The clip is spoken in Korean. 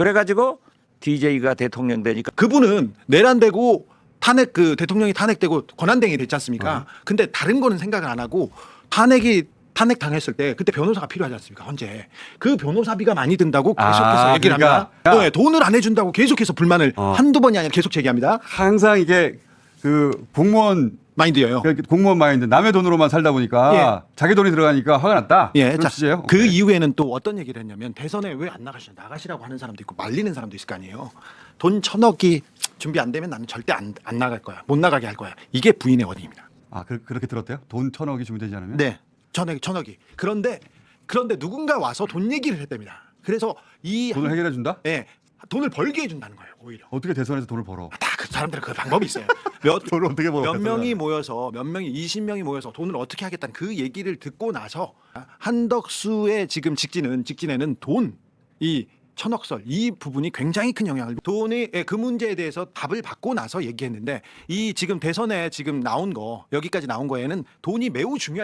그래가지고 DJ가 대통령 되니까 그분은 내란되고 탄핵 그 대통령이 탄핵되고 권한대행이 됐지 않습니까? 근데 다른 거는 생각을 안 하고 탄핵이 탄핵 당했을 때 그때 변호사가 필요하지 않습니까? 언제 그 변호사비가 많이 든다고 계속해서 아, 얘기를 그러니까. 합니다. 네, 돈을 안 해준다고 계속해서 불만을 어. 한두 번이 아니라 계속 제기합니다. 항상 이게 그 공무원 마인드예요. 그 공무원 마인드 남의 돈으로만 살다 보니까 자기 돈이 들어가니까 화가 났다. 예, 그런 자, 취지예요. 그. 이후에는 또 어떤 얘기를 했냐면 대선에 왜 안 나가시냐 나가시라고 하는 사람도 있고 말리는 사람도 있을 거 아니에요. 돈 천억이 준비 안 되면 나는 절대 안, 안 나갈 거야. 못 나가게 할 거야. 이게 부인의 원인입니다. 아 그, 그렇게 들었대요? 돈 천억이 준비되지 않으면? 네, 천억 천억이. 그런데 그런데 누군가 와서 돈 얘기를 했답니다. 그래서 이 돈을 해결해 준다? 예, 돈을 벌게 해준다는 거예요. 오히려 어떻게 대선에서 돈을 벌어? 다 그 사람들은 그 방법이 있어요. 몇 돈을 어떻게 벌어? 몇 명이 모여서 몇 명이 20명이 모여서 돈을 어떻게 하겠다는 그 얘기를 듣고 나서 한덕수의 지금 직진은 직진에는 돈이 천억설 이 부분이 굉장히 큰 영향을 돈이 예, 그 문제에 대해서 답을 받고 나서 얘기했는데 이 지금 대선에 지금 나온 거 여기까지 나온 거에는 돈이 매우 중요한